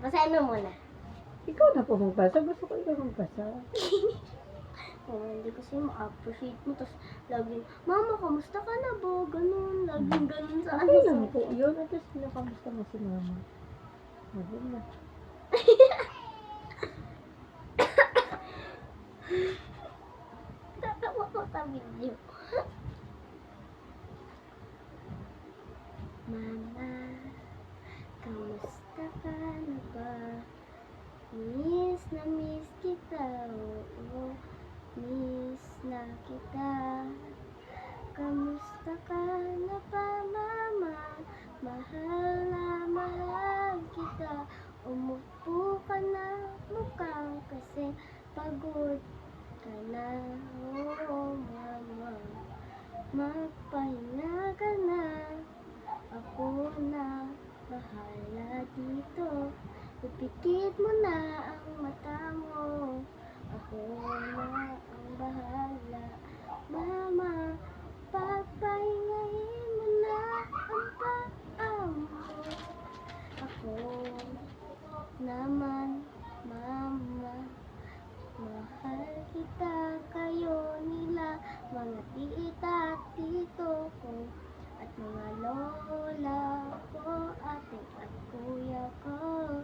Ano muna? Ikaw na po magbasa. Gusto ko ikaw magbasa. Oh, hindi kasi ma-appreciate mo. Tapos laging, Mama, kamusta ka na ba? Ganun. Laging ganun sa ano. Okay lang po yun. At least nakamusta mo si mama. Sabi na. Tatawa ko sa video. Mama, kamusta ka na ba? Miss na miss kita, Miss na kita. Kamusta ka na ba, mama? Mahal na mahal kita. Umupo ka na mukhang kasi pagod ka na, oo, mama. Magpahinga ka na. Ako na bahala dito. Ipikit mo na ang mata mo. Na ang bahala. Mama, papahingahin mo na ang paa. Ako naman, mama. Mahal kita kayo nila, mga tita at tito ko. At mga lola ko, ate at kuya ko.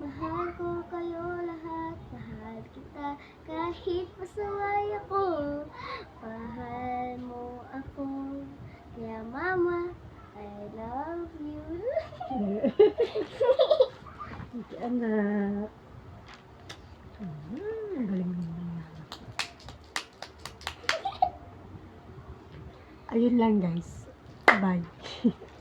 Mahal ko kayo lahat, mahal kita kahit pasaway ako. Mahal mo ako, kaya mama, I love you. Hindi, anak. Ah, galing mo. Ayun lang guys.